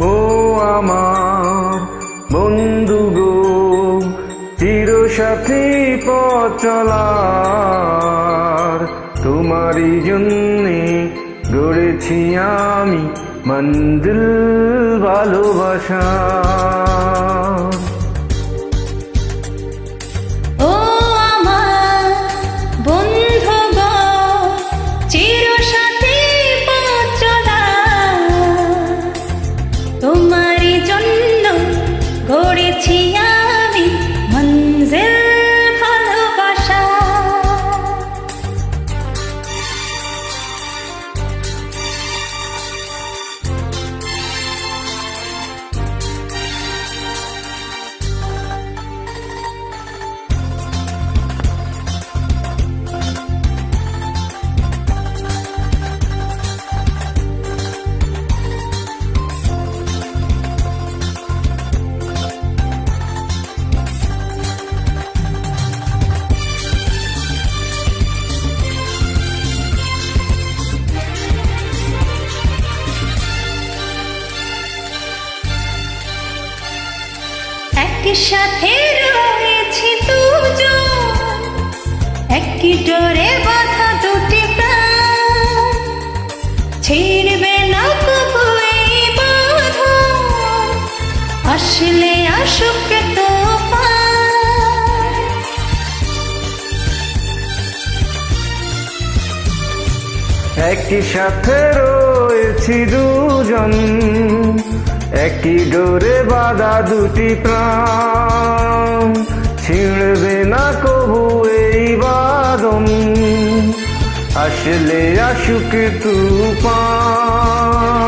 ও আমার বন্ধু গো চির সাথী পথ চলার তোমারই জন্যে গড়েছি আমি মন্দির ভালোবাসা। একসাথে রয়েছি দুজন। একই ডোরে বাঁধা দুটি ছিড়বে না কবু এই আসলে আসুক তোফান। একই সাথে রয়েছি দুজন। একই ডোরে বাধা দুটি প্রাণ। ছিঁড়বে না কবু এই বাদম আসলে আসুক তুফান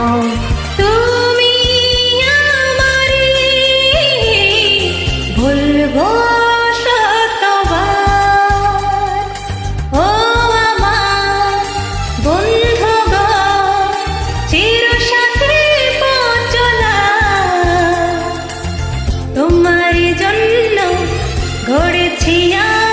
তোমার জন্য ঘরে আমি।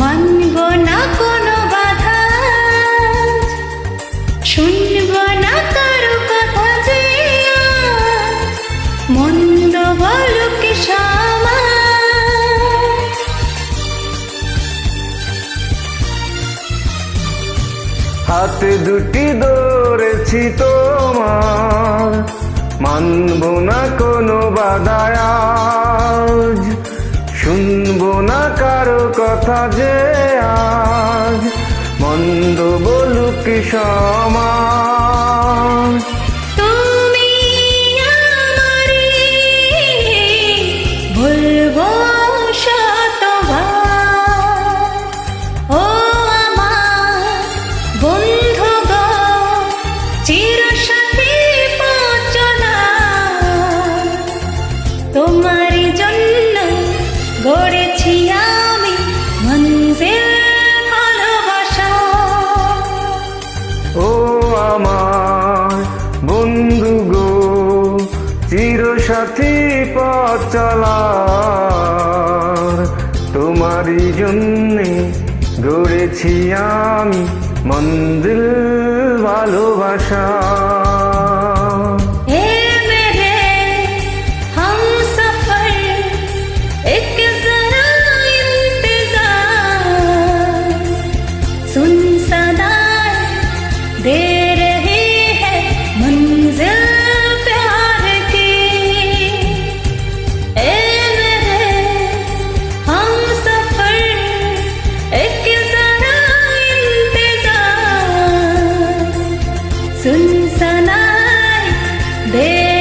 মানব না কোনো বাধা। শুনব না কারও কথা যে মন্দ হাতে দুটি ধরেছি তোমার। মানব না কোনো বাধায় যে আজ। মন্দ বলুক সমাজ। তুমি আমারি ভুলবো সাথী পথ চলার। তোমারই জন্যে গড়েছি আমি মন্দির ভালোবাসা। They